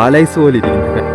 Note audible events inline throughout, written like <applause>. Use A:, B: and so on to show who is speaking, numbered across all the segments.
A: പാലൈസ് പോലെ ഇരിക്കുന്നു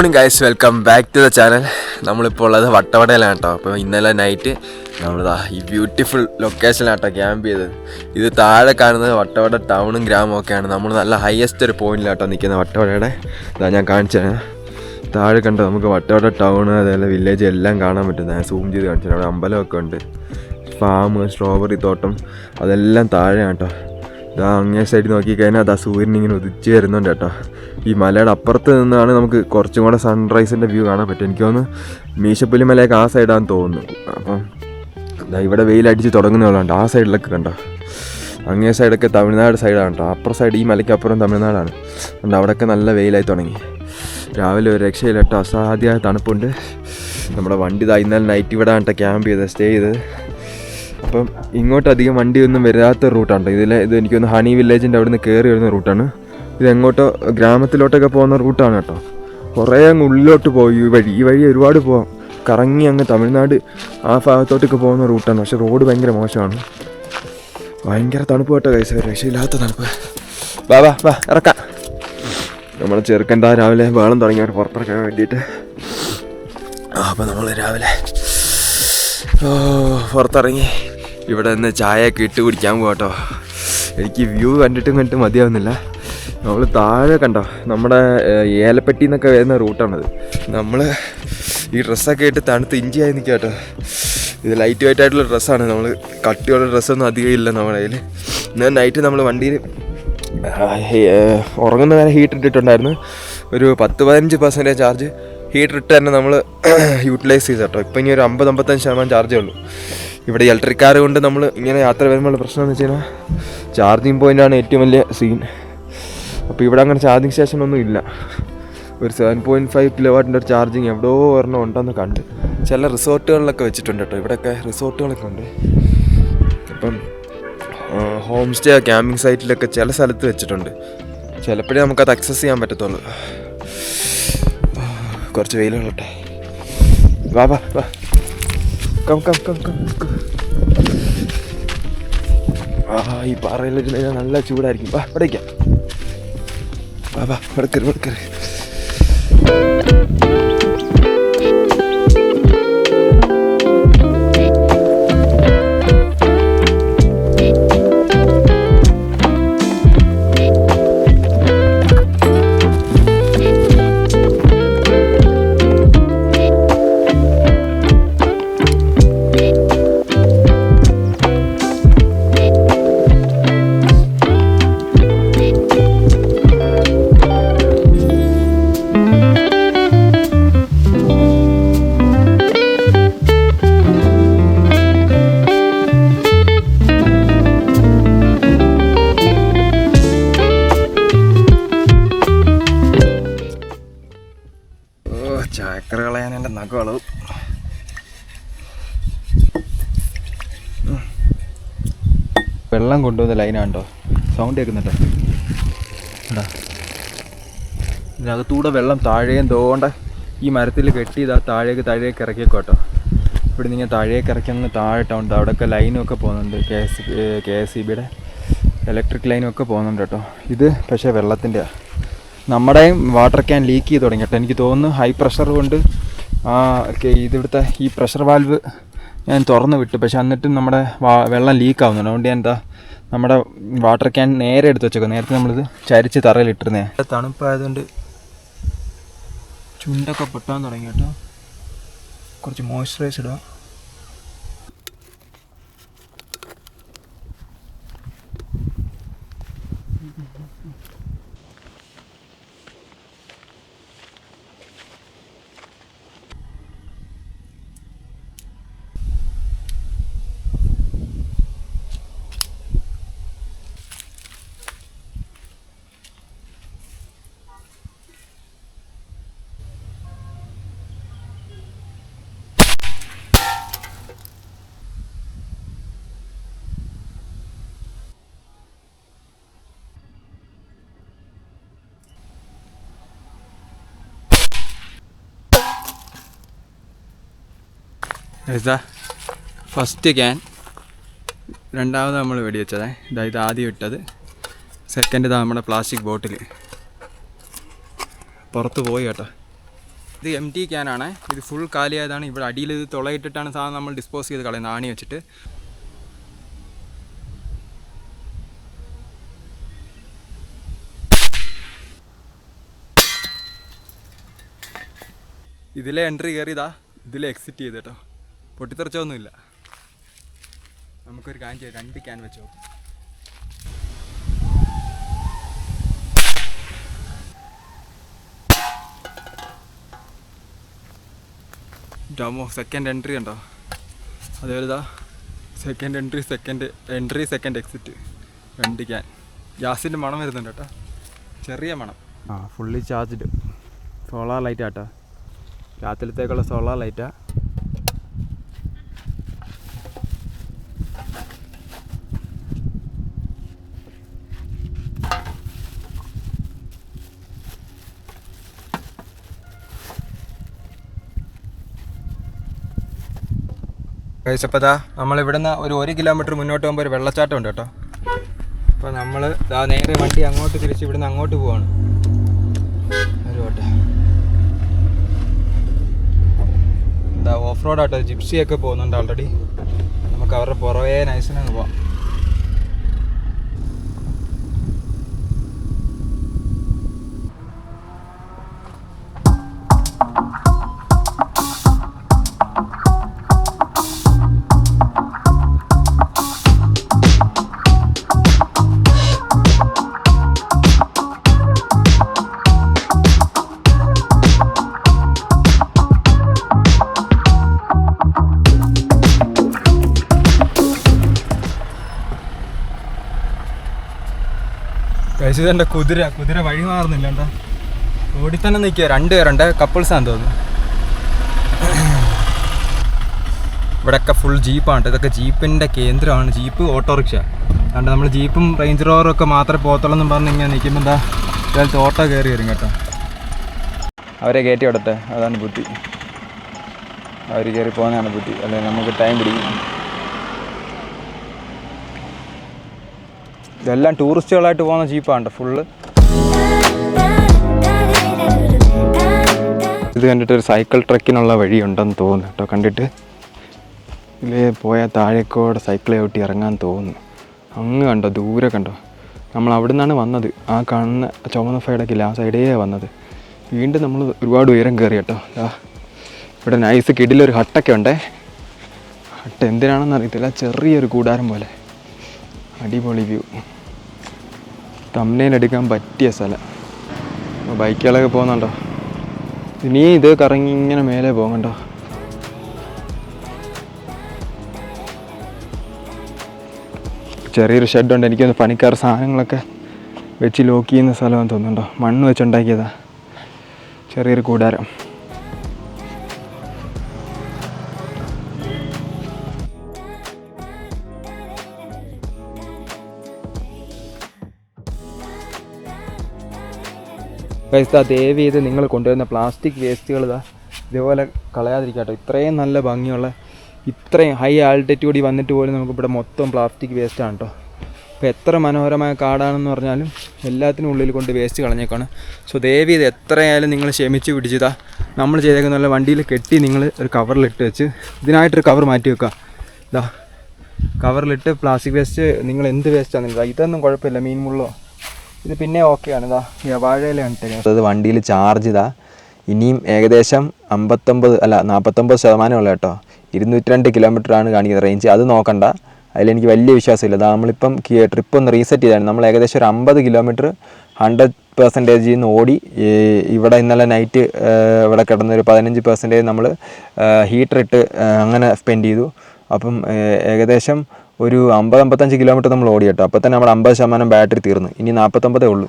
A: morning guys welcome back to the channel നമ്മളിപ്പോൾ ഉള്ളത് വട്ടവടയിലാണ് കേട്ടോ. അപ്പോൾ ഇന്നലെ നൈറ്റ് നമ്മളിതാ ഈ ബ്യൂട്ടിഫുൾ ലൊക്കേഷനിലാണ് കേട്ടോ ക്യാമ്പ് ചെയ്തത്. ഇത് താഴെ കാണുന്നത് വട്ടവട ടൗണും ഗ്രാമവും ഒക്കെയാണ്. നമ്മൾ നല്ല ഹയസ്റ്റ് ഒരു പോയിന്റിലാട്ടോ നിൽക്കുന്നത് വട്ടവടയുടെ. ഇതാ ഞാൻ കാണിച്ചത് താഴെ കണ്ടോ നമുക്ക് വട്ടവട ടൗൺ അതേപോലെ വില്ലേജ് എല്ലാം കാണാൻ പറ്റും. ഞാൻ സൂം ചെയ്ത് കാണിച്ചു അവിടെ അമ്പലമൊക്കെ ഉണ്ട്. ഫാം സ്ട്രോബെറി തോട്ടം അതെല്ലാം താഴെയാണ് കേട്ടോ. ഇതാ അങ്ങേ സൈഡിൽ നോക്കിക്കഴിഞ്ഞാൽ അതാ സൂര്യൻ ഇങ്ങനെ ഉദിച്ച് വരുന്നുണ്ട് കേട്ടോ. ഈ മലയുടെ അപ്പുറത്ത് നിന്നാണ് നമുക്ക് കുറച്ചും കൂടെ സൺറൈസിന്റെ വ്യൂ കാണാൻ പറ്റും എനിക്ക് തോന്നുന്നു മീശപ്പുലി മലയൊക്കെ ആ സൈഡാന്ന് തോന്നുന്നു. അപ്പം ഇതാ ഇവിടെ വെയിലടിച്ച് തുടങ്ങുന്നവളുണ്ട് ആ സൈഡിലൊക്കെ കണ്ടോ. അങ്ങേ സൈഡൊക്കെ തമിഴ്നാട് സൈഡാണ് കേട്ടോ. അപ്പുറം സൈഡ് ഈ മലയ്ക്ക് അപ്പുറം തമിഴ്നാടാണ്. അതുകൊണ്ട് അവിടെയൊക്കെ നല്ല വെയിലായി തുടങ്ങി. രാവിലെ ഒരു രക്ഷയിൽ കേട്ടോ. അസാധ്യമായ തണുപ്പുണ്ട്. നമ്മുടെ വണ്ടി ഇതാ ഇന്നലെ നൈറ്റ് ഇവിടെ കേട്ടോ ക്യാമ്പ് ചെയ്ത് സ്റ്റേ ചെയ്ത്. അപ്പം ഇങ്ങോട്ട് അധികം വണ്ടിയൊന്നും വരാത്ത റൂട്ടാണ് ഇതിലെ ഇത് എനിക്കൊന്ന് ഹണി വില്ലേജിന്റെ അവിടെ നിന്ന് കയറി വരുന്ന റൂട്ടാണ്. ഇത് എങ്ങോട്ടോ ഗ്രാമത്തിലോട്ടൊക്കെ പോകുന്ന റൂട്ടാണ് കേട്ടോ. കുറേ അങ്ങ് ഉള്ളിലോട്ട് പോയി. ഈ വഴി ഈ വഴി ഒരുപാട് പോവാം. കറങ്ങി അങ്ങ് തമിഴ്നാട് ആ ഭാഗത്തോട്ടൊക്കെ പോകുന്ന റൂട്ടാണ്. പക്ഷെ റോഡ് ഭയങ്കര മോശമാണ്. ഭയങ്കര തണുപ്പ് കേട്ടോ കൈസ രക്ഷയില്ലാത്ത തണുപ്പ്. വാ വാ വാ ഇറക്കാം. നമ്മൾ ചെറുക്കൻ രാവിലെ വേളം തുടങ്ങി. പുറത്തിറക്കാൻ വേണ്ടിയിട്ട്. അപ്പോൾ അപ്പം നമ്മൾ രാവിലെ ഓ പുറത്തിറങ്ങി. ഇവിടെ നിന്ന് ചായയൊക്കെ ഇട്ട് കുടിക്കാൻ പോകട്ടോ എനിക്ക് വ്യൂ കണ്ടിട്ടും കണ്ടിട്ട് മതിയാവുന്നില്ല. നമ്മൾ താഴെ കണ്ടോ നമ്മുടെ ഏലപ്പെട്ടി എന്നൊക്കെ വരുന്ന റൂട്ടാണത്. നമ്മൾ ഈ ഡ്രസ്സൊക്കെ ഇട്ട് തണുത്ത് ഇഞ്ചിയായി നിൽക്കുക കേട്ടോ ഇത് ലൈറ്റ് വെയിറ്റ് ആയിട്ടുള്ള ഡ്രസ്സാണ്. നമ്മൾ കട്ടിയുള്ള ഡ്രസ്സൊന്നും അധികം ഇല്ല നമ്മുടെ കയ്യിൽ ഇന്ന് നൈറ്റ് നമ്മൾ വണ്ടിയിൽ ഉറങ്ങുന്ന നേരം ഹീറ്റർ ഇട്ടിട്ടുണ്ടായിരുന്നു. ഒരു പത്ത് പതിനഞ്ച് പെർസെന്റേജ് ചാർജ് ഹീറ്റർ ഇട്ട് തന്നെ നമ്മൾ യൂട്ടിലൈസ് <clears throat> ചെയ്ത് കേട്ടോ ഇപ്പം ഇനി ഒരു അമ്പത് അമ്പത്തഞ്ച് ശതമാനം ചാർജേ ഉള്ളൂ. ഇവിടെ ഇലക്ട്രിക് കാർ കൊണ്ട് നമ്മൾ ഇങ്ങനെ യാത്ര വരുമ്പോൾ പ്രശ്നം എന്ന് വെച്ച് കഴിഞ്ഞാൽ ചാർജിങ് പോയിന്റാണ് ഏറ്റവും വലിയ സീൻ അപ്പോൾ ഇവിടെ അങ്ങനെ ചാർജിങ് സ്റ്റേഷൻ ഒന്നും ഇല്ല. ഒരു സെവൻ പോയിന്റ് ഫൈവ് കിലോ വാട്ടിന്റെ ഒരു ചാർജിങ് എവിടെയോ ഒരെണ്ണം ഉണ്ടെന്ന് കണ്ട്. ചില റിസോർട്ടുകളിലൊക്കെ വെച്ചിട്ടുണ്ട് കേട്ടോ. ഇവിടെയൊക്കെ റിസോർട്ടുകളൊക്കെ ഉണ്ട്. അപ്പം ഹോം സ്റ്റേ ക്യാമ്പിംഗ് സൈറ്റിലൊക്കെ ചില സ്ഥലത്ത് വെച്ചിട്ടുണ്ട്. ചിലപ്പോഴേ നമുക്കത് അക്സസ് ചെയ്യാൻ പറ്റത്തുള്ളൂ. കുറച്ച് വെയിലുള്ളട്ടെ വാ വാ വാ. Come come come come. ആ ഈ പാറയിലൊരു നല്ല ചൂടായിരിക്കും. വാ ഇവിടേക്കാം വാ. വാ വാ വെടുക്കരുത് ഇവിടെ ചാക്കര കളയാൻ എന്റെ നഖളവ് വെള്ളം കൊണ്ടുവന്ന ലൈനാണ്ടോ സൗണ്ട് കേൾക്കുന്നുണ്ടോ. ഇതിനകത്തൂടെ വെള്ളം താഴേയും തോണ്ട. ഈ മരത്തിൽ കെട്ടി ഇതാ താഴേക്ക് താഴേക്ക് ഇറക്കിയേക്കോ കേട്ടോ. ഇവിടെ നിങ്ങൾ താഴേക്ക് ഇറക്കി അങ്ങ് താഴെട്ടുണ്ട് അവിടെയൊക്കെ ലൈനും ഒക്കെ പോകുന്നുണ്ട്. K S K S E ബിയുടെ ഇലക്ട്രിക് ലൈനും ഒക്കെ പോകുന്നുണ്ട് കേട്ടോ. ഇത് പക്ഷേ വെള്ളത്തിന്റെ നമ്മുടെയും വാട്ടർ ക്യാൻ ലീക്ക് ചെയ്ത് തുടങ്ങി കേട്ടോ. എനിക്ക് തോന്നുന്നു ഹൈ പ്രഷർ കൊണ്ട് ഇതിവിടുത്തെ ഈ പ്രഷർ വാൽവ് ഞാൻ തുറന്ന് വിട്ടു. പക്ഷെ എന്നിട്ടും നമ്മുടെ വെള്ളം ലീക്ക് ആവുന്നുണ്ട്. അതുകൊണ്ട് ഞാൻ എന്താ നമ്മുടെ വാട്ടർ ക്യാൻ നേരെ എടുത്ത് വെച്ചേക്കും നേരത്തെ നമ്മളിത് ചരിച്ച് തറയിലിട്ടിരുന്നേ. തണുപ്പായതുകൊണ്ട് ചുണ്ടൊക്കെ പൊട്ടാൻ തുടങ്ങി കേട്ടോ. കുറച്ച് മോയ്സ്ചറൈസ് ഇടുക ഇതാ ഫസ്റ്റ് ക്യാൻ രണ്ടാമത് നമ്മൾ വെടിവെച്ചതേ. ഇതാ ഇത് ആദ്യം ഇട്ടത്. സെക്കൻഡ് ഇതാ നമ്മുടെ പ്ലാസ്റ്റിക് ബോട്ടിൽ പുറത്ത് പോയി കേട്ടോ. ഇത് എം ടി ക്യാനാണ് ഇത് ഫുൾ കാലിയായതാണ്. ഇവിടെ അടിയിൽ ഇത് തുളയിട്ടിട്ടാണ് സാധനം നമ്മൾ ഡിസ്പോസ് ചെയ്ത് കളയുന്നത്. ആണി വെച്ചിട്ട്. ഇതിലെ എൻട്രി കയറിയതാ ഇതിലെ എക്സിറ്റ് ചെയ്ത് പൊട്ടിത്തെറിച്ചൊന്നുമില്ല നമുക്കൊരു ചെയ്യാം. രണ്ട് ക്യാൻ വെച്ചോ ഡോമോ സെക്കൻഡ് എൻട്രി ഉണ്ടോ അതേപോലെ ഇതാ. Second entry second entry second exit രണ്ട് ക്യാൻ ഗ്യാസിന്റെ മണം വരുന്നുണ്ട് കേട്ടോ. ചെറിയ മണം. ആ ഫുള്ളി ചാർജ്ഡ് സോളാർ ലൈറ്റാട്ടോ രാത്രിത്തേക്കുള്ള സോളാർ ലൈറ്റാ കഴിച്ചപ്പോഴാ നമ്മൾ ഇവിടുന്ന് ഒരു ഒരു കിലോമീറ്റർ മുന്നോട്ട് പോകുമ്പോൾ ഒരു വെള്ളച്ചാട്ടം ഉണ്ട് കേട്ടോ. അപ്പോൾ നമ്മൾ ദാ നേരെ വണ്ടി അങ്ങോട്ട് തിരിച്ച് ഇവിടുന്ന് അങ്ങോട്ട് പോവാണ്. എന്താ ഓഫ് റോഡ് ആട്ടോ ജിപ്സിയൊക്കെ പോകുന്നുണ്ട് ഓൾറെഡി നമുക്ക് അവരുടെ പുറവേ നൈസിനങ്ങ് പോവാം. എന്റെ കുതിര? കുതിര വഴി മാറുന്നില്ല. കേട്ടോ റോഡിൽ തന്നെ നിൽക്കുക. രണ്ട് പേരുണ്ട് കപ്പിൾസാന്ന് തോന്നുന്നു. ഇവിടെയൊക്കെ ഫുൾ ജീപ്പാണ് ഇതൊക്കെ ജീപ്പിന്റെ കേന്ദ്രമാണ്. ജീപ്പ് ഓട്ടോറിക്ഷ അതുകൊണ്ട് നമ്മൾ ജീപ്പും റേഞ്ച് റോവറും ഒക്കെ മാത്രമേ പോകത്തുള്ളൂ എന്ന് പറഞ്ഞ് ഇങ്ങനെ നിൽക്കുമ്പോൾ എന്താ? ഇതാലത്ത് ഓട്ടോ കയറി വരും കേട്ടോ. അവരെ കയറ്റി വിടട്ടെ. അതാണ് ബുദ്ധി. അവർ കയറി പോകുന്നതാണ് ബുദ്ധി. അല്ലെങ്കിൽ നമുക്ക് ടൈം പിടിക്കും. ഇതെല്ലാം ടൂറിസ്റ്റുകളായിട്ട് പോകുന്ന ജീപ്പാണ് ഫുള്ള് ഇത് കണ്ടിട്ട് ഒരു സൈക്കിൾ ട്രക്കിനുള്ള വഴിയുണ്ടെന്ന് തോന്നുന്നു കേട്ടോ കണ്ടിട്ട്? ഇതിൽ പോയാൽ താഴേക്കോടെ സൈക്കിൾ ചവിട്ടി ഇറങ്ങാൻ തോന്നുന്നു. അങ്ങ് കണ്ടോ ദൂരെ കണ്ടോ? നമ്മൾ അവിടെ നിന്നാണ് വന്നത്. ആ കാണുന്ന ചുമന്ന ഫൈഡൊക്കെ ആ സൈഡേ വന്നത്. വീണ്ടും നമ്മൾ ഒരുപാട് ഉയരം കയറി കേട്ടോ ഇവിടെ നൈസ് കിടിലൊരു ഹട്ടൊക്കെ ഉണ്ടേ. ഹട്ട് എന്തിനാണെന്ന് അറിയത്തില്ല ചെറിയൊരു കൂടാരം പോലെ. അടിപൊളി വ്യൂ തമ്മനയിലെടുക്കാൻ പറ്റിയ സ്ഥലം. ബൈക്കുകളൊക്കെ പോകുന്നുണ്ടോ? ഇനി ഇത് കറങ്ങി ഇങ്ങനെ മേലെ പോകണ്ടോ? ചെറിയൊരു ഷെഡുണ്ട് എനിക്കൊന്ന് പണിക്കാർ സാധനങ്ങളൊക്കെ വെച്ച് ലോക്ക് ചെയ്യുന്ന സ്ഥലമാണെന്ന് തോന്നുന്നുണ്ടോ? മണ്ണ് വെച്ചുണ്ടാക്കിയതാ. ചെറിയൊരു കൂടാരം. പൈസ ദയവ് ചെയ്ത് നിങ്ങൾ കൊണ്ടുവരുന്ന പ്ലാസ്റ്റിക് വേസ്റ്റുകൾ ഇതാ ഇതേപോലെ കളയാതിരിക്കാട്ടോ ഇത്രയും നല്ല ഭംഗിയുള്ള ഇത്രയും ഹൈ ആൾട്ടിറ്റ്യൂഡിൽ വന്നിട്ട് പോലും നമുക്ക് ഇവിടെ മൊത്തം പ്ലാസ്റ്റിക് വേസ്റ്റാണ് കേട്ടോ അപ്പോൾ എത്ര മനോഹരമായ കാടാണെന്ന് പറഞ്ഞാലും എല്ലാത്തിനും ഉള്ളിൽ കൊണ്ട് വേസ്റ്റ് കളഞ്ഞേക്കാണ്. സോ ദയവ് ചെയ്ത് എത്രയായാലും നിങ്ങൾ ക്ഷമിച്ച് പിടിച്ചതാ നമ്മൾ ചെയ്തേക്കുന്ന നല്ല വണ്ടിയിൽ കെട്ടി നിങ്ങൾ ഒരു കവറിലിട്ട് വെച്ച് ഇതിനായിട്ടൊരു കവർ മാറ്റി വെക്കുക ഇതാ കവറിലിട്ട് പ്ലാസ്റ്റിക് വേസ്റ്റ് നിങ്ങൾ എന്ത് വേസ്റ്റാണ് നിങ്ങൾ ഇതൊന്നും കുഴപ്പമില്ല. മീൻ മുള്ളോ? ഇത് പിന്നെ ഓക്കെയാണ് ഇതാ വാഴയിലാണ്
B: അത് വണ്ടിയിൽ ചാർജ് ഇതാ ഇനിയും ഏകദേശം അമ്പത്തൊമ്പത് അല്ല നാൽപ്പത്തൊമ്പത് ശതമാനം ഉള്ള കേട്ടോ. ഇരുന്നൂറ്റി രണ്ട് കിലോമീറ്റർ ആണ് കാണിക്കുന്നത് റേഞ്ച് അത് നോക്കണ്ട. അതിലെനിക്ക് വലിയ വിശ്വാസമില്ല. അതാ നമ്മളിപ്പം ട്രിപ്പ് ഒന്ന് റീസെറ്റ് ചെയ്താണ്. നമ്മൾ ഏകദേശം ഒരു അമ്പത് കിലോമീറ്റർ ഹൺഡ്രഡ് പെർസെന്റേജിൽ നിന്ന് ഓടി. ഇവിടെ ഇന്നലെ നൈറ്റ് ഇവിടെ കിടന്ന ഒരു പതിനഞ്ച് പെർസെന്റേജ് നമ്മൾ ഹീറ്റർ ഇട്ട് അങ്ങനെ സ്പെൻഡ് ചെയ്തു. അപ്പം ഏകദേശം ഒരു അമ്പത് അമ്പത്തഞ്ച് കിലോമീറ്റർ നമ്മൾ ഓടി കേട്ടോ. അപ്പോൾ തന്നെ നമ്മുടെ അമ്പത് ശതമാനം ബാറ്ററി തീർന്നു. ഇനി നാൽപ്പത്തൊമ്പതേ ഉള്ളൂ.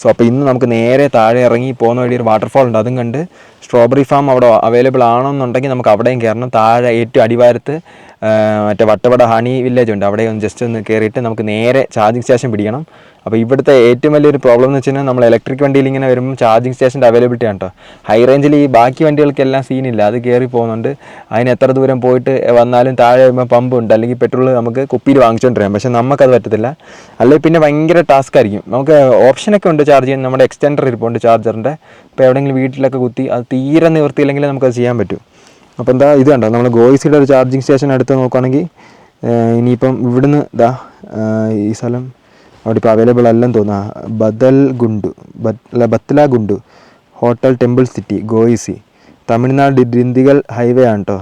B: സോ അപ്പോൾ ഇന്ന് നമുക്ക് നേരെ താഴെ ഇറങ്ങി പോകുന്ന വഴി ഒരു വാട്ടർഫാൾ ഉണ്ട്. അതും കണ്ട്
A: സ്ട്രോബെറി ഫാം അവിടെ അവൈലബിൾ ആണെന്നുണ്ടെങ്കിൽ നമുക്ക് അവിടെയും കയറണം. താഴെ ഏറ്റവും അടിവാരത്ത് മറ്റേ വട്ടവട ഹണി വില്ലേജ് ഉണ്ട്. അവിടെ ഒന്ന് ജസ്റ്റ് ഒന്ന് കയറിയിട്ട് നമുക്ക് നേരെ ചാർജിങ് സ്റ്റേഷൻ പിടിക്കണം. അപ്പോൾ ഇവിടുത്തെ ഏറ്റവും വലിയൊരു പ്രോബ്ലം എന്ന് വെച്ച് കഴിഞ്ഞാൽ നമ്മൾ ഇലക്ട്രിക് വണ്ടിയിൽ ഇങ്ങനെ വരുമ്പോൾ ചാർജിങ് സ്റ്റേഷന്റെ അവൈലബിലിറ്റി ആണ് കേട്ടോ ഹൈ റേഞ്ചിൽ ഈ ബാക്കി വണ്ടികൾക്കെല്ലാം സീനില്ല അത് കയറി പോകുന്നുണ്ട്. അതിന് എത്ര ദൂരം പോയിട്ട് വന്നാലും താഴെ വരുമ്പോൾ പമ്പ് ഉണ്ട്. അല്ലെങ്കിൽ പെട്രോൾ നമുക്ക് കുപ്പിയിൽ വാങ്ങിച്ചുകൊണ്ടിരാം പക്ഷേ നമുക്കത് പറ്റത്തില്ല. അല്ലെങ്കിൽ പിന്നെ ഭയങ്കര ടാസ്ക് ആയിരിക്കും. നമുക്ക് ഓപ്ഷനൊക്കെ ഉണ്ട് ചാർജ് ചെയ്യാൻ. നമ്മുടെ എക്സ്റ്റൻഡർ ഇരിപ്പുണ്ട് ചാർജറിന്റെ ഇപ്പോൾ എവിടെയെങ്കിലും വീട്ടിലൊക്കെ കുത്തി അത് തീരെ നിവൃത്തിയില്ലെങ്കിൽ നമുക്കത് ചെയ്യാൻ പറ്റും. അപ്പോൾ എന്താ ഇത് കണ്ടോ? നമ്മൾ ഗോയിസിയുടെ ഒരു ചാർജിങ് സ്റ്റേഷൻ എടുത്ത് നോക്കുകയാണെങ്കിൽ ഇനിയിപ്പം ഇവിടുന്ന് ഇതാ ഈ സ്ഥലം അവിടെ ഇപ്പോൾ അവൈലബിൾ അല്ലെന്ന് തോന്നുക ബദൽ ഗുണ്ടു അല്ല ബത്ല ഗുണ്ടു ഹോട്ടൽ ടെമ്പിൾ സിറ്റി ഗോയിസി. തമിഴ്നാട് ദിണ്ടിഗൽ ഹൈവേ ആണ് കേട്ടോ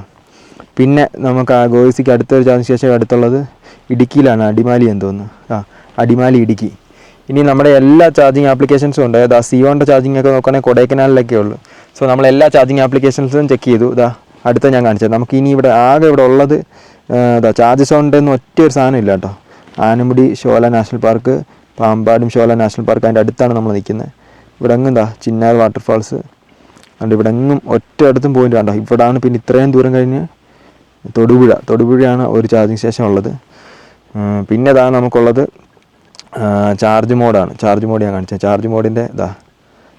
A: പിന്നെ നമുക്ക് ആ ഗോയിസിക്ക് അടുത്തൊരു ചാർജിങ് സ്റ്റേഷൻ അടുത്തുള്ളത് ഇടുക്കിയിലാണ് അടിമാലി എന്ന് തോന്നുന്നു. ആ അടിമാലി ഇടുക്കി. ഇനി നമ്മുടെ എല്ലാ ചാർജിങ് ആപ്ലിക്കേഷൻസും ഉണ്ട്. അതായത് ആ സിയോന്റെ ചാർജിങ് ഒക്കെ നോക്കുകയാണെങ്കിൽ കൊടൈക്കനാലിലൊക്കെ ഉള്ളൂ സോ നമ്മൾ എല്ലാ ചാർജിങ് ആപ്ലിക്കേഷൻസും ചെക്ക് ചെയ്തു. ഇതാ അടുത്ത ഞാൻ കാണിച്ചത്. നമുക്ക് ഇനി ഇവിടെ ആകെ ഇവിടെ ഉള്ളത് ഇതാ ചാർജ് സൗണ്ട് എന്ന് ഒറ്റ ഒരു സാധനം ഇല്ല കേട്ടോ. Anamudi Shola national park Pambadum Shola national park അതിന്റെ അടുത്താണ് നമ്മൾ നിൽക്കുന്നത്. ഇവിടെ എങ്ങും എന്താ ചിന്നാർ വാട്ടർഫാൾസ് അതുകൊണ്ട് ഇവിടെ എങ്ങും ഒറ്റ അടുത്തും പോയിന്റ് കണ്ടോ. ഇവിടാണ് പിന്നെ ഇത്രയും ദൂരം കഴിഞ്ഞ് തൊടുപുഴ. തൊടുപുഴയാണ് ഒരു ചാർജിങ് സ്റ്റേഷൻ ഉള്ളത്. പിന്നെ ഇതാണ് നമുക്കുള്ളത് ചാർജ് മോഡാണ് ചാർജ് മോഡ് ഞാൻ കാണിച്ചത്. ചാർജ് മോഡിന്റെ ഇതാ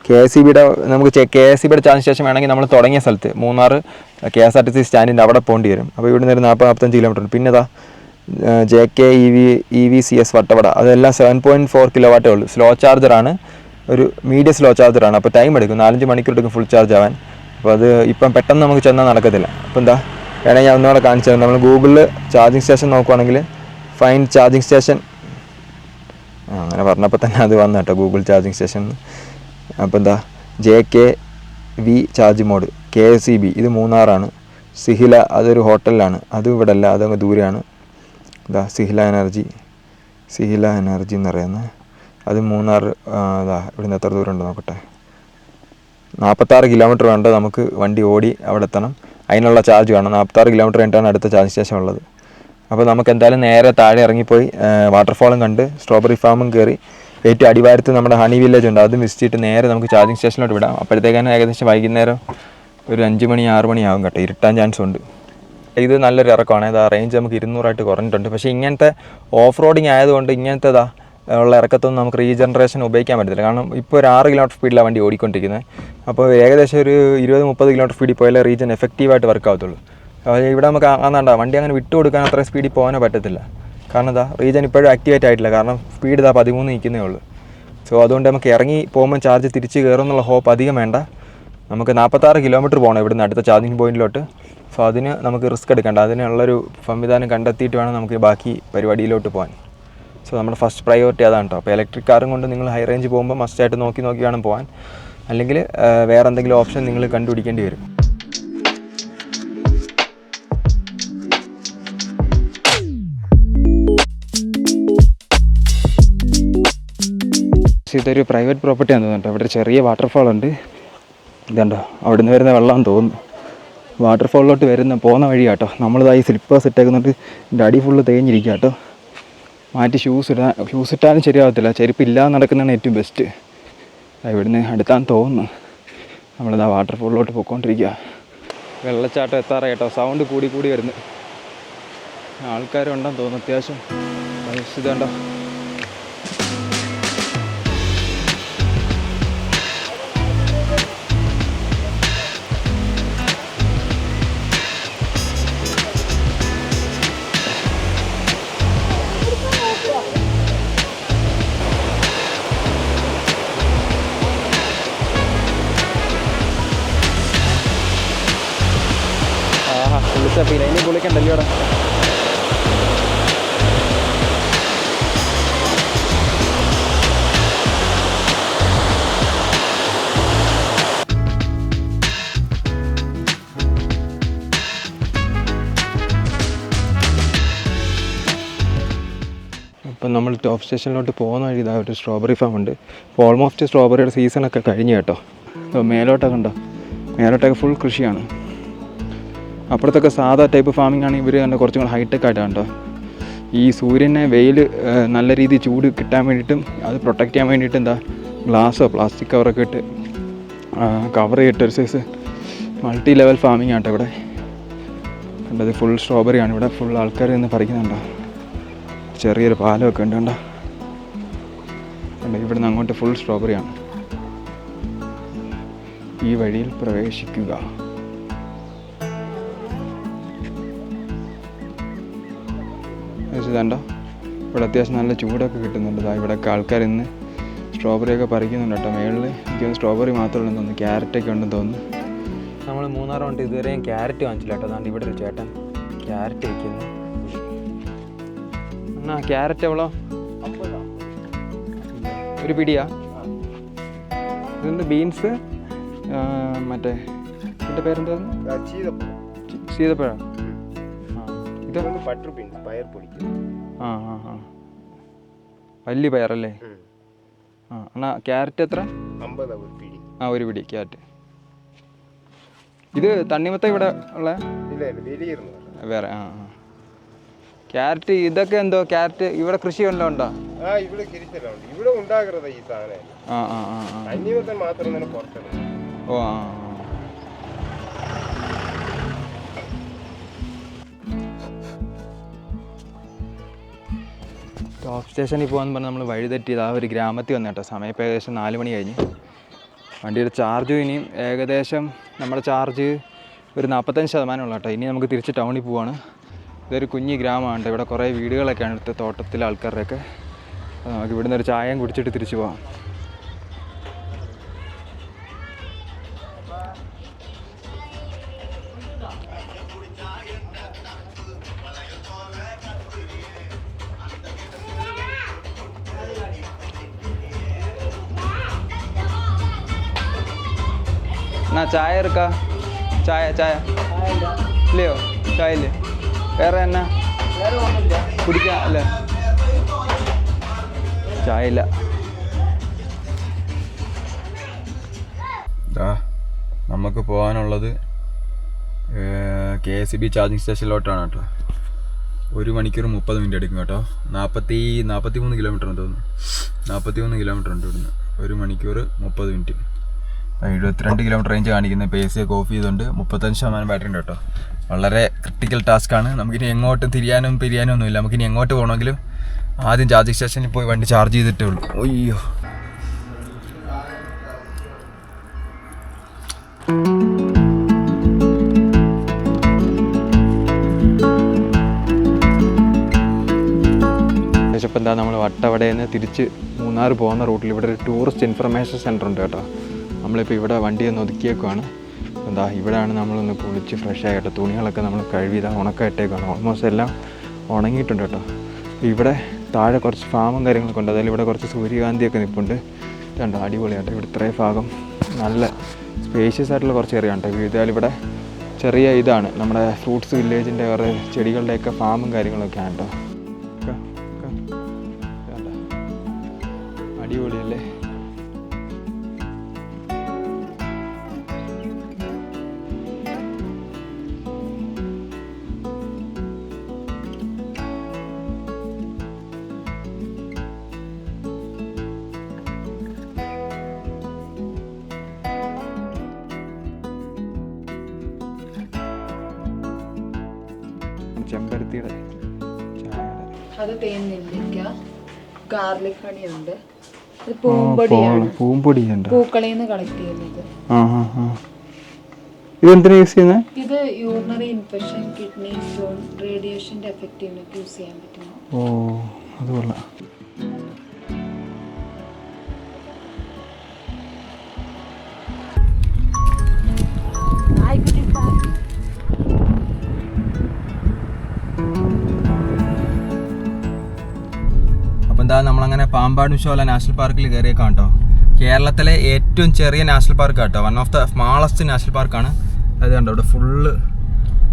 A: കെ എസ് സി ബിയുടെ നമുക്ക് കെ എസ് സി ബിയുടെ ചാർജ് സ്റ്റേഷൻ വേണമെങ്കിൽ നമ്മൾ തുടങ്ങിയ സ്ഥലത്ത് Munnar K S R T C സ്റ്റാൻഡിന്റെ അവിടെ പോകേണ്ടി വരും. അപ്പോൾ ഇവിടുന്ന് ഒരു നാൽപ്പത് നാൽപ്പത്തഞ്ച് കിലോമീറ്റർ പിന്നെ അതാ J K E V E V C S Vattavada. അതെല്ലാം സെവൻ പോയിന്റ് ഫോർ കിലോ വാട്ടേ ഉള്ളൂ. സ്ലോ ചാർജറാണ് ഒരു മീഡിയം സ്ലോ ചാർജറാണ് അപ്പോൾ ടൈം എടുക്കും. നാലഞ്ച് മണിക്കൂർ എടുക്കും ഫുൾ ചാർജ് ആവാൻ. അപ്പോൾ അത് ഇപ്പം പെട്ടെന്ന് നമുക്ക് ചെന്നാൽ നടക്കത്തില്ല. അപ്പോൾ എന്താ വേണമെങ്കിൽ ഞാൻ ഒന്നുകൂടെ കാണിച്ചു തരാം. നമ്മൾ ഗൂഗിളിൽ ചാർജിങ് സ്റ്റേഷൻ നോക്കുവാണെങ്കിൽ ഫൈൻ ചാർജിങ് സ്റ്റേഷൻ അങ്ങനെ പറഞ്ഞപ്പോൾ തന്നെ അത് വന്നു കേട്ടോ ഗൂഗിൾ ചാർജിങ് സ്റ്റേഷൻ അപ്പോൾ എന്താ J K V charge mode K S E B ഇത് മൂന്നാറാണ്. സിഹില അതൊരു ഹോട്ടലിലാണ്. അതും ഇവിടെ അല്ല അതങ്ങ് ദൂരെയാണ്. ഇതാ സിഹില എനർജി. സിഹില എനർജി എന്ന് പറയുന്നത് അത് മൂന്നാർ ഇതാ ഇവിടുന്ന് എത്ര ദൂരം ഉണ്ട് നോക്കട്ടെ. നാൽപ്പത്താറ് കിലോമീറ്റർ വേണ്ട നമുക്ക് വണ്ടി ഓടി അവിടെ എത്തണം. അതിനുള്ള ചാർജ് വേണം. നാൽപ്പത്താറ് കിലോമീറ്റർ കഴിഞ്ഞിട്ടാണ് അടുത്ത ചാർജ് സ്റ്റേഷൻ ഉള്ളത്. അപ്പോൾ നമുക്ക് എന്തായാലും നേരെ താഴെ ഇറങ്ങിപ്പോയി വാട്ടർഫോളും കണ്ട് സ്ട്രോബെറി ഫാമും കയറി ഏറ്റവും അടിവാരത്ത് നമ്മുടെ ഹണി വില്ലേജ് ഉണ്ട്. അതും വിസിറ്റ് നേരെ നമുക്ക് ചാർജിങ് സ്റ്റേഷനിലോട്ട് വിടാം. അപ്പോഴത്തേക്കാണ് ഏകദേശം വൈകുന്നേരം ഒരു അഞ്ച് മണി ആറ് മണിയാകും കേട്ടോ. ഇരുട്ടാൻ ചാൻസ് ഉണ്ട്. ഇത് നല്ലൊരു ഇറക്കമാണ്. ഇത് റേഞ്ച് നമുക്ക് ഇരുന്നൂറായിട്ട് കുറഞ്ഞിട്ടുണ്ട്. പക്ഷേ ഇങ്ങനത്തെ ഓഫ് റോഡിങ് ആയതുകൊണ്ട് ഇങ്ങനത്തെ ഇതാ ഉള്ള ഇറക്കത്തൊന്നും നമുക്ക് റീജനറേഷൻ ഉപയോഗിക്കാൻ പറ്റത്തില്ല. കാരണം ഇപ്പോൾ ഒരു ആറ് കിലോമീറ്റർ സ്പീഡിലാണ് വണ്ടി ഓടിക്കൊണ്ടിരിക്കുന്നത്. അപ്പോൾ ഏകദേശം ഒരു ഇരുപത് മുപ്പത് കിലോമീറ്റർ സ്പീഡിൽ പോയാലേ റീജൻ എഫക്റ്റീവായിട്ട് വർക്ക് ആവത്തുള്ളൂ. ഇവിടെ നമുക്ക് ആന്നാണ്ടാ വണ്ടി അങ്ങനെ വിട്ടു കൊടുക്കാൻ അത്ര സ്പീഡിൽ പോകാനോ പറ്റത്തില്ല. കാരണം എന്താ റീജൻ ഇപ്പോഴും ആക്ടിവേറ്റ് ആയിട്ടില്ല. കാരണം സ്പീഡ് ഇതാ പതിമൂന്ന് നിൽക്കുന്നേ ഉള്ളൂ. സോ അതുകൊണ്ട് നമുക്ക് ഇറങ്ങി പോകുമ്പോൾ ചാർജ് തിരിച്ച് കയറും എന്നുള്ള ഹോപ്പ് അധികം വേണ്ട. നമുക്ക് നാൽപ്പത്താറ് കിലോമീറ്റർ പോകണം ഇവിടുന്ന് അടുത്ത ചാർജിങ് പോയിന്റിലോട്ട് സോ അതിന് നമുക്ക് റിസ്ക് എടുക്കേണ്ട. അതിനുള്ളൊരു സംവിധാനം കണ്ടെത്തിയിട്ട് വേണം നമുക്ക് ബാക്കി പരിപാടിയിലോട്ട് പോകാൻ. സോ നമ്മുടെ ഫസ്റ്റ് പ്രയോറിറ്റി അതാണ് കേട്ടോ അപ്പോൾ ഇലക്ട്രിക് കാറും കൊണ്ട് നിങ്ങൾ ഹൈ റേഞ്ച് പോകുമ്പോൾ മസ്റ്റായിട്ട് നോക്കി നോക്കി വേണം പോകാൻ. അല്ലെങ്കിൽ വേറെ എന്തെങ്കിലും ഓപ്ഷൻ നിങ്ങൾ കണ്ടുപിടിക്കേണ്ടി വരും.
C: പക്ഷേ ഇതൊരു പ്രൈവറ്റ് പ്രോപ്പർട്ടി ആണെന്ന് തോന്നുന്നു അവിടെ ചെറിയ വാട്ടർഫാൾ ഉണ്ട്. ഇതുണ്ടോ? അവിടുന്ന് വരുന്ന വെള്ളം തോന്നുന്നു. വാട്ടർഫാളിലോട്ട് വരുന്ന പോകുന്ന വഴി കേട്ടോ. നമ്മളിതായി സ്ലിപ്പേഴ്സ് ഇട്ടേക്കുന്നുണ്ട് എന്റെ അടി ഫുള്ള് തേഞ്ഞിരിക്കുക കേട്ടോ. മാറ്റി ഷൂസ് ഇടാൻ ഷൂസ് ഇട്ടാലും ശരിയാവത്തില്ല. ചെരുപ്പ് ഇല്ലാതെ നടക്കുന്നതാണ് ഏറ്റവും ബെസ്റ്റ് ഇവിടുന്ന് അടുത്താൻ തോന്നുന്നു. നമ്മളിതാ വാട്ടർഫാളിലോട്ട് പോയിക്കൊണ്ടിരിക്കുക വെള്ളച്ചാട്ടം എത്താറായി കേട്ടോ. സൗണ്ട് കൂടി കൂടി വരുന്നു. ആൾക്കാരുണ്ടെന്ന് തോന്നുന്നു അത്യാവശ്യം. ഇതുണ്ടോ ടോപ്പ് സ്റ്റേഷനിലോട്ട് പോകുന്ന വഴി ഇതാ ഒരു സ്ട്രോബെറി ഫാം ഉണ്ട്. ഇപ്പോൾ ഓൾമോസ്റ്റ് സ്ട്രോബെറിയുടെ സീസണൊക്കെ കഴിഞ്ഞു കേട്ടോ. മേലോട്ടൊക്കെ ഉണ്ടോ മേലോട്ടൊക്കെ ഫുൾ കൃഷിയാണ്. അപ്പുറത്തൊക്കെ സാധാ ടൈപ്പ് ഫാമിംഗ് ആണ് ഇവർ തന്നെ കുറച്ചും കൂടെ ഹൈടെക് ആയിട്ടാണ് കേട്ടോ ഈ സൂര്യനെ വെയിൽ നല്ല രീതിയിൽ ചൂട് കിട്ടാൻ വേണ്ടിയിട്ടും അത് പ്രൊട്ടക്റ്റ് ചെയ്യാൻ വേണ്ടിയിട്ട് എന്താ ഗ്ലാസ്സോ പ്ലാസ്റ്റിക് കവറൊക്കെ ഇട്ട് കവർ ചെയ്തിട്ട് ഒരു സൈസ്
A: മൾട്ടി ലെവൽ ഫാമിംഗ് ആട്ടോ ഇവിടെ. കണ്ടത് ഫുൾ സ്ട്രോബെറിയാണ് ഇവിടെ ഫുൾ ആൾക്കാർ നിന്ന് പറിക്കുന്നുണ്ടോ? ചെറിയൊരു പാലമൊക്കെ ഉണ്ട്? കണ്ടോ? ഇവിടുന്ന് അങ്ങോട്ട് ഫുൾ സ്ട്രോബെറിയാണ് ഈ വഴിയിൽ പ്രവേശിക്കുക. ണ്ടോ ഇവിടെ അത്യാവശ്യം നല്ല ചൂടൊക്കെ കിട്ടുന്നുണ്ട്. ഇവിടെയൊക്കെ ആൾക്കാർ ഇന്ന് സ്ട്രോബെറി ഒക്കെ പറിക്കുന്നുണ്ട് കേട്ടോ. മേളിൽ എനിക്ക് സ്ട്രോബെറി മാത്രമല്ലെന്ന് തോന്നുന്നു. ക്യാരറ്റൊക്കെ ഉണ്ടെന്ന് തോന്നുന്നു. നമ്മൾ മൂന്നാർ കൊണ്ട് ഇതുവരെയും ക്യാരറ്റ് വാങ്ങിച്ചില്ല കേട്ടോ. അതാണ്ട് ഇവിടെ ചേട്ടൻ ക്യാരറ്റ് വയ്ക്കുന്നു എന്നാ ക്യാരറ്റ് എവളോ? ഒരു പിടിയാ. ഇതുണ്ട് ബീൻസ്? മറ്റേ ഇതിന്റെ പേരെന്തായിരുന്നു? സീതപ്പഴം ആ ഇത്?
D: ബട്ടർ ബീൻസ് പയർ പൊടിക്കും.
A: ആ ആ ആ. വലിയ പയറല്ലേ? ആ എന്നാ ക്യാരറ്റ് എത്ര?
D: അമ്പതാ ഒരു പിടി.
A: ആ ഒരു പിടി ക്യാരറ്റ്. ഇത് തണ്ണിമത്ത ഇവിടെ ഉള്ള? വേറെ ആ ആ. ക്യാരറ്റ് ഇതൊക്കെ എന്തോ ക്യാരറ്റ് ഇവിടെ കൃഷി വല്ലതും ഉണ്ടോ?
D: ആ ഇവിടെ ഉണ്ട് ഇവിടെ ഉണ്ടാകുന്നത് ഈ സാധനം. മാത്രം തന്നെ
A: ഓ ആ. ടോപ്പ് സ്റ്റേഷനിൽ പോകാന്ന് പറഞ്ഞ് നമ്മൾ വഴി തെറ്റിയത് ആ ഒരു ഗ്രാമത്തിൽ വന്നു കേട്ടോ. സമയം ഇപ്പോൾ ഏകദേശം നാല് മണി കഴിഞ്ഞ്. വണ്ടിയുടെ ചാർജ് ഇനിയും ഏകദേശം നമ്മുടെ ചാർജ് ഒരു നാൽപ്പത്തഞ്ച് ശതമാനം ഉള്ളൂ കേട്ടോ. ഇനി നമുക്ക് തിരിച്ച് ടൗണിൽ പോവാണ്. ഇതൊരു കുഞ്ഞു ഗ്രാമമാണ് ഇവിടെ കുറേ വീടുകളൊക്കെയാണ് ഇവിടുത്തെ തോട്ടത്തിലെ ആൾക്കാരുടെയൊക്കെ. നമുക്ക് ഇവിടുന്ന് ഒരു ചായയും കുടിച്ചിട്ട് തിരിച്ചു പോവാം. എന്നാ ചായ എടുക്ക? ചായ ചായ. ഇല്ലയോ? ചായ ഇല്ലേ? വേറെ എന്നാ? കുടിക്കാം അല്ലേ? ചായ ഇല്ല
E: നമുക്ക് പോകാനുള്ളത് കെ എസ് ബി ചാർജിങ് സ്റ്റേഷനിലോട്ടാണ് കേട്ടോ. ഒരു മണിക്കൂർ മുപ്പത് മിനിറ്റ് എടുക്കും കേട്ടോ. നാൽപ്പത്തി നാൽപ്പത്തി മൂന്ന് കിലോമീറ്റർ എന്ന് തോന്നുന്നു. നാൽപ്പത്തി മൂന്ന് കിലോമീറ്റർ ഉണ്ട് ഇവിടുന്ന്. ഒരു മണിക്കൂർ മുപ്പത് മിനിറ്റ്. എഴുപത്തിരണ്ട് കിലോമീറ്റർ റേഞ്ച് കാണിക്കുന്ന ഇപ്പോൾ എ സി ഒക്കെ ഓഫ് ചെയ്തുകൊണ്ട് മുപ്പത്തഞ്ച് ശതമാനം ബാറ്ററി ഉണ്ട് കേട്ടോ. വളരെ ക്രിട്ടിക്കൽ ടാസ്ക്കാണ് നമുക്കിനി എങ്ങോട്ടും തിരിയാനും പിരിയാനും ഒന്നുമില്ല. നമുക്കിനി എങ്ങോട്ട് പോകണമെങ്കിലും ആദ്യം ചാർജിങ് സ്റ്റേഷനിൽ പോയി വണ്ടി ചാർജ് ചെയ്തിട്ടേ ഉള്ളൂ. അയ്യോ.
A: ഏകദേശം എന്താ നമ്മൾ വട്ടവടയിൽ നിന്ന് തിരിച്ച് മൂന്നാർ പോകുന്ന റൂട്ടിൽ ഇവിടെ ഒരു ടൂറിസ്റ്റ് ഇൻഫർമേഷൻ സെന്റർ ഉണ്ട് കേട്ടോ. നമ്മളിപ്പോൾ ഇവിടെ വണ്ടി ഒന്ന് ഒതുക്കിയേക്കുവാണ്. എന്താ ഇവിടെയാണ് നമ്മളൊന്ന് കുളിച്ച് ഫ്രഷ് ആയിട്ട് തുണികളൊക്കെ നമ്മൾ കഴുകിയതാണ് ഉണക്കായിട്ടേക്കാണ് ഓൾമോസ്റ്റ് എല്ലാം ഉണങ്ങിയിട്ടുണ്ട് കേട്ടോ. ഇവിടെ താഴെ കുറച്ച് ഫാമും കാര്യങ്ങളൊക്കെ ഉണ്ട്. അതിൽ ഇവിടെ കുറച്ച് സൂര്യകാന്തിയൊക്കെ നിൽപ്പുണ്ട്. ഇതുണ്ട് അടിപൊളിയാണ്. ഇവിടെ ഇത്രയും ഭാഗം നല്ല സ്പേഷ്യസ് ആയിട്ടുള്ള കുറച്ച് ഏരിയ ഉണ്ട്. ഇവിടെ ചെറിയ ഇതാണ്. നമ്മുടെ ഫ്രൂട്ട്സ് വില്ലേജിന്റെ കുറേ ചെടികളുടെയൊക്കെ ഫാമും കാര്യങ്ങളൊക്കെ ആണ് കേട്ടോ.
F: അത് തേൻ നെല്ലിക്ക ഗാർലിക് ഹണിയുണ്ട് ഇത് പൂമ്പൊടിയാണ്.
A: പോ- ഉണ്ട്
F: പൂക്കളിൽ നിന്ന് കളക്ട് ചെയ്യുന്നത്.
A: ഇതെന്തിനാ യൂസ്
F: ഇത് യൂറിനറി ഇൻഫെക്ഷൻ കിഡ്നി സ്റ്റോൺ റേഡിയേഷന്റെ എഫക്റ്റീവിനൊക്കെ യൂസ് ചെയ്യാൻ പറ്റുന്നു
A: ഓ അത് കൊള്ളാം
E: നമ്മളങ്ങനെ പാമ്പാട് ഷോല നാഷണൽ പാർക്കിൽ കയറിയേക്കാം കേട്ടോ കേരളത്തിലെ ഏറ്റവും ചെറിയ നാഷണൽ പാർക്ക് കേട്ടോ one of the smallest national പാർക്കാണ്. അത് കണ്ടോ ഇവിടെ ഫുള്ള്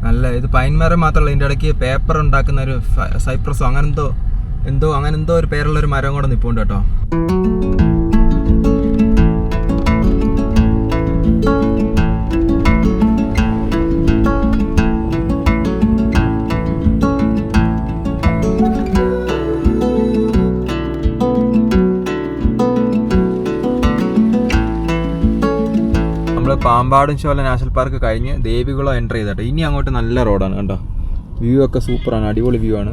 E: നല്ല ഇത് പൈൻ മരം മാത്രമല്ല ഇതിന്റെ ഇടയ്ക്ക് പേപ്പർ ഉണ്ടാക്കുന്ന ഒരു സൈപ്രസോ അങ്ങനെന്തോ എന്തോ അങ്ങനെന്തോ ഒരു പേരുള്ള ഒരു മരം കൂടെ നിൽപ്പുണ്ട് കേട്ടോ. നമ്മൾ
A: പാമ്പാടും ചോല നാഷണൽ പാർക്ക് കഴിഞ്ഞ് ദേവികുളം എന്റർ ചെയ്തിട്ട്. ഇനി അങ്ങോട്ട് നല്ല റോഡാണ് കേട്ടോ വ്യൂ ഒക്കെ സൂപ്പറാണ് അടിപൊളി വ്യൂ ആണ്.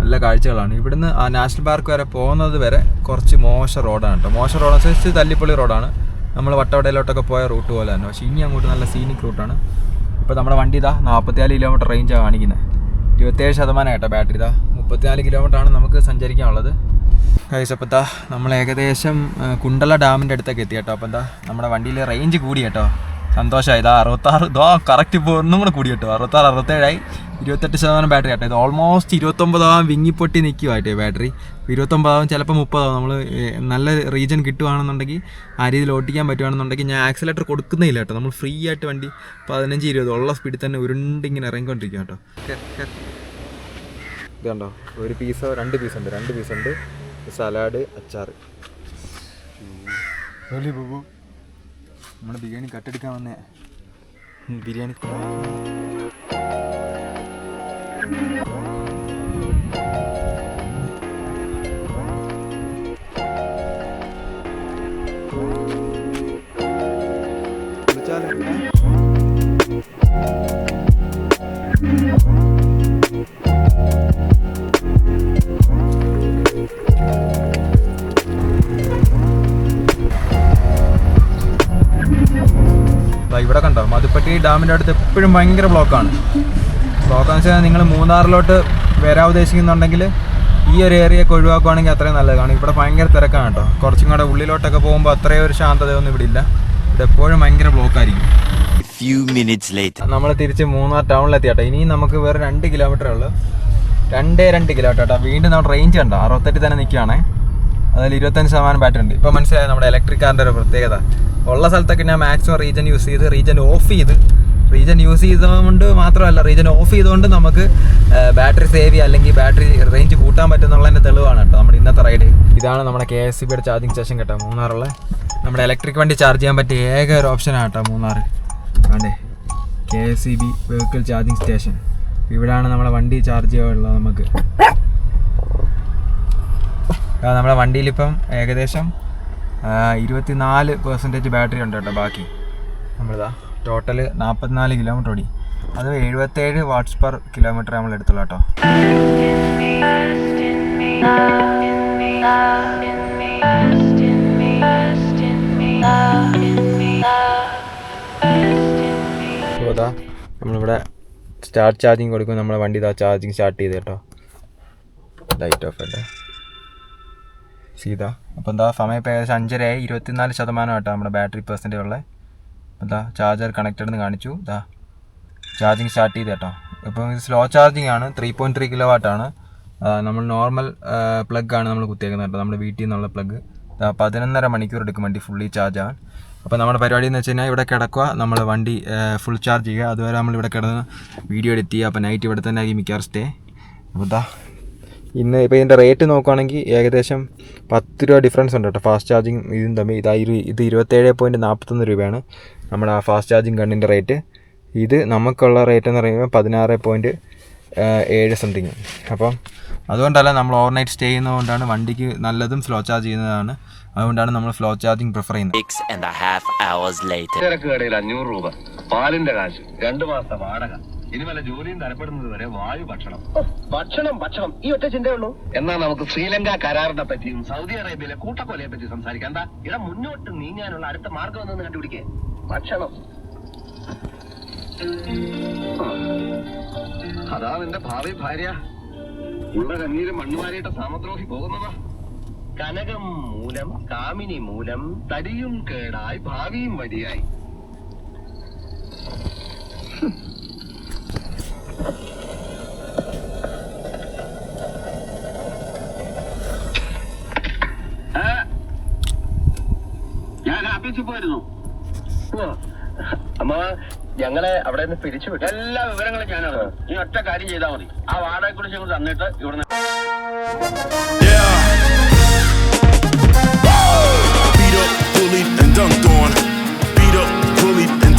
A: നല്ല കാഴ്ചകളാണ്. ഇവിടുന്ന് ആ നാഷണൽ പാർക്ക് വരെ പോകുന്നത് വരെ കുറച്ച് മോശം റോഡാണ് കേട്ടോ. മോശം റോഡ് അനുസരിച്ച് തല്ലിപ്പൊളി റോഡാണ്. നമ്മൾ വട്ടവടയിലോട്ടൊക്കെ പോയ റൂട്ട് പോലെ തന്നെ. പക്ഷേ ഇനി അങ്ങോട്ട് നല്ല സീനിക് റൂട്ടാണ് ഇപ്പോൾ നമ്മുടെ വണ്ടി ഇതാ നാൽപ്പത്തിനാല് കിലോമീറ്റർ റേഞ്ചാണ് കാണിക്കുന്നത് ഇരുപത്തേഴ് ശതമാനം കേട്ടോ ബാറ്ററി ഇതാ. മുപ്പത്തിനാല് കിലോമീറ്റർ ആണ് നമുക്ക് സഞ്ചരിക്കാനുള്ളത്. കഴിച്ചപ്പത്താ നമ്മൾ ഏകദേശം കുണ്ടല ഡാമിന്റെ അടുത്തൊക്കെ എത്തി കേട്ടോ. അപ്പോൾ എന്താ നമ്മുടെ വണ്ടിയിൽ റേഞ്ച് കൂടി കേട്ടോ. സന്തോഷമായി ഇതാ അറുപത്താറ് ഇതോ കറക്റ്റ് ഇപ്പോൾ ഒന്നും കൂടെ കൂടി കേട്ടോ അറുപത്താറ് അറുപത്തേഴായി. ഇരുപത്തെട്ട് ശതമാനം ബാറ്ററി കേട്ടോ ഇത് ഓൾമോസ്റ്റ് ഇരുപത്തൊമ്പതാവും വിങ്ങിപ്പൊട്ടി നിൽക്കുമായിട്ടേ ബാറ്ററി. ഇരുപത്തൊമ്പതാവും ചിലപ്പോൾ മുപ്പതാവും. നമ്മൾ നല്ല റീജൻ കിട്ടുവാണെന്നുണ്ടെങ്കിൽ ആ രീതിയിൽ ഓട്ടിക്കാൻ പറ്റുവാണെന്നുണ്ടെങ്കിൽ ഞാൻ ആക്സിലേറ്റർ കൊടുക്കുന്നില്ല കേട്ടോ. നമ്മൾ ഫ്രീ ആയിട്ട് വണ്ടി പതിനഞ്ച് ഇരുപത് ഉള്ള സ്പീഡിൽ തന്നെ ഉരുണ്ടിങ്ങനെ ഇറങ്ങിക്കൊണ്ടിരിക്കുക കേട്ടോ. ഇതുണ്ടോ ഒരു പീസോ രണ്ട് പീസ് ഉണ്ട്. രണ്ട് പീസ് ഉണ്ട്. സലാഡ് അച്ചാർ നമ്മുടെ ബിരിയാണി കട്ടെടുക്കാൻ വന്നേ. ബിരിയാണി ഇവിടെ കണ്ടോ? മധുപ്പട്ടി ഡാമിന്റെ അടുത്ത് എപ്പോഴും ഭയങ്കര ബ്ലോക്കാണ് ബ്ലോക്കാന്ന് വെച്ചാൽ നിങ്ങൾ മൂന്നാറിലോട്ട് വരാൻ ഉദ്ദേശിക്കുന്നുണ്ടെങ്കിൽ ഈ ഒരു ഏരിയയൊക്കെ ഒഴിവാക്കുവാണെങ്കിൽ അത്രയും നല്ലതാണ് ഇവിടെ ഭയങ്കര തിരക്കാണ് കേട്ടോ. കുറച്ചും കൂടെ ഉള്ളിലോട്ടൊക്കെ പോകുമ്പോൾ അത്രയും ഒരു ശാന്തതയൊന്നും ഇവിടെ ഇല്ല. ഇവിടെ എപ്പോഴും ഭയങ്കര ബ്ലോക്കായിരിക്കും. നമ്മൾ തിരിച്ച് മൂന്നാർ ടൗണിലെത്തി കേട്ടോ ഇനിയും നമുക്ക് വേറെ രണ്ട് കിലോമീറ്റർ ഉള്ളു. രണ്ടേ രണ്ട് കിലോമീറ്റർ കേട്ടോ വീണ്ടും നമ്മുടെ റേഞ്ച് കണ്ടോ? അറുപത്തെട്ട് തന്നെ നിൽക്കുകയാണേ അതിൽ ഇരുപത്തഞ്ച് ശതമാനം ബാറ്ററി ഉണ്ട്. ഇപ്പോൾ മനസ്സിലായത് നമ്മുടെ ഇലക്ട്രിക് കാറിന്റെ ഒരു പ്രത്യേകത. ഉള്ള സ്ഥലത്തൊക്കെ ഞാൻ മാക്സിമം റീജൻ യൂസ് ചെയ്ത് റീജൻ ഓഫ് ചെയ്ത് റീജൻ യൂസ് ചെയ്തുകൊണ്ട് മാത്രമല്ല റീജൻ ഓഫ് ചെയ്തുകൊണ്ട് നമുക്ക് ബാറ്ററി സേവ് ചെയ്യുക അല്ലെങ്കിൽ ബാറ്ററി റേഞ്ച് കൂട്ടാൻ പറ്റുന്നുള്ളതിന്റെ തെളിവാണ് കേട്ടോ നമ്മുടെ ഇന്നത്തെ റൈഡ് ഇതാണ് നമ്മുടെ കെ എസ് സി ബിയുടെ ചാർജിങ് സ്റ്റേഷൻ കേട്ടോ മൂന്നാറുള്ള നമ്മുടെ ഇലക്ട്രിക് വണ്ടി ചാർജ് ചെയ്യാൻ പറ്റിയ ഏക ഒരു ഓപ്ഷനാണ് കേട്ടോ മൂന്നാർ അതെ K S C B vehicle charging station ഇവിടെയാണ് നമ്മുടെ വണ്ടി ചാർജ് ചെയ്യാനുള്ളത് നമുക്ക്. നമ്മുടെ വണ്ടിയിലിപ്പം ഏകദേശം ഇരുപത്തിനാല് പെർസെന്റേജ് ബാറ്ററി ഉണ്ട് കേട്ടോ ബാക്കി. നമ്മളിതാ ടോട്ടൽ നാൽപ്പത്തിനാല് കിലോമീറ്റർ ഓടി. അത് എഴുപത്തേഴ് വാട്ട്സ് പെർ കിലോമീറ്റർ നമ്മൾ എടുത്തുള്ളൂ കേട്ടോ. അതാ നമ്മളിവിടെ സ്റ്റാർട്ട് ചാർജിങ് കൊടുക്കുമ്പോൾ നമ്മുടെ വണ്ടി ഇതാ ചാർജിങ് സ്റ്റാർട്ട് ചെയ്ത് കേട്ടോ. ലൈറ്റ് ഓഫ് അല്ലേ? സീത അപ്പോൾ എന്താ സമയം ഇപ്പോൾ ഏകദേശം അഞ്ചരയായി. ഇരുപത്തിനാല് ആട്ടോ നമ്മുടെ ബാറ്ററി പെർസെന്റേജ് ഉള്ളത് എന്താ ചാർജർ കണക്റ്റഡ് എന്ന് കാണിച്ചു. ഇതാ ചാർജിങ് സ്റ്റാർട്ട് ചെയ്ത് കേട്ടോ. ഇപ്പോൾ ഇത് സ്ലോ ചാർജിങ് ആണ്. ത്രീ പോയിന്റ് ത്രീ കിലോ വാട്ടാണ് നമ്മൾ നോർമൽ പ്ലഗ് ആണ് നമ്മൾ കുത്തിയേക്കുന്നത് കേട്ടോ. നമ്മുടെ വീട്ടിൽ നിന്നുള്ള പ്ലഗ് പതിനൊന്നര മണിക്കൂർ എടുക്കും വണ്ടി ഫുള്ളി ചാർജ് ആവാൻ. അപ്പോൾ നമ്മുടെ പരിപാടി എന്ന് വെച്ച് കഴിഞ്ഞാൽ ഇവിടെ കിടക്കുക. നമ്മൾ വണ്ടി ഫുൾ ചാർജ് ചെയ്യുക. അതുവരെ നമ്മൾ ഇവിടെ കിടന്ന് വീഡിയോ എഡിറ്റ് അപ്പോൾ നൈറ്റ് ഇവിടെ തന്നെ ആയി മിക്കവാറും സ്റ്റേ അപ്പോൾ ഇന്ന് ഇപ്പോൾ ഇതിന്റെ റേറ്റ് നോക്കുകയാണെങ്കിൽ ഏകദേശം പത്ത് രൂപ ഡിഫറൻസ് ഉണ്ട് കേട്ടോ. ഫാസ്റ്റ് ചാർജിങ് ഇതും തമ്മിൽ. ഇതാ ഇത് ഇരുപത്തേഴ് പോയിന്റ് നാൽപ്പത്തൊന്ന് രൂപയാണ്. നമ്മുടെ ആ ഫാസ്റ്റ് ചാർജിങ് ഗണ്ണിന്റെ റേറ്റ് ഇത് നമുക്കുള്ള റേറ്റ് എന്ന് പറയുമ്പോൾ പതിനാറ് പോയിന്റ് ഏഴ് സംതിങ് അപ്പം അതുകൊണ്ടല്ല നമ്മൾ ഓവർനൈറ്റ് സ്റ്റേ ചെയ്യുന്നതുകൊണ്ടാണ് വണ്ടിക്ക് നല്ലതും സ്ലോ ചാർജ് ചെയ്യുന്നതാണ്. അതുകൊണ്ടാണ് നമ്മൾ സ്ലോ ചാർജിങ് പ്രിഫർ ചെയ്യുന്നത്.
G: അഞ്ഞൂറ് രൂപ. പാലിന്റെ കാശ്. രണ്ട് മാസം വാടക. ഇനി വല്ല ജോലിയും തരപ്പെടുന്നത് വരെ വായു ഭക്ഷണം. ഭക്ഷണം ഭക്ഷണം. ഈ ഒറ്റ ചിന്തയുള്ളൂ. എന്നാ നമുക്ക് ശ്രീലങ്ക കരാറിനെ പറ്റിയും സൗദി അറേബ്യയിലെ കൂട്ടക്കൊലയെ പറ്റി സംസാരിക്കാം. എന്താ ഇവിടെ മുന്നോട്ട് നീങ്ങാനുള്ള അടുത്ത മാർഗം എന്ന് കണ്ടുപിടിക്കേ? ഭക്ഷണം. അതാ നിന്റെ ഭാവി ഭാര്യ. ഉള്ള കണ്ണീര് മണ്ണുമാരിയിട്ട സാമദ്രോഹി പോകുന്നതാ. കനകം മൂലം കാമിനി മൂലം തടിയും കേടായി ഭാവിയും വടിയായി? അമ്മ ഞങ്ങളെ അവിടെ നിന്ന് പിരിച്ചു വിട്ടു. എല്ലാ വിവരങ്ങളും ഞാനാണ് ഈ ഒറ്റ കാര്യം ചെയ്താൽ മതി. ആ വാടക കുറിച്ച് ഞങ്ങൾ തന്നിട്ട് ഇവിടുന്ന് Beat up, bullied, and dunked on. Beat up, bullied, and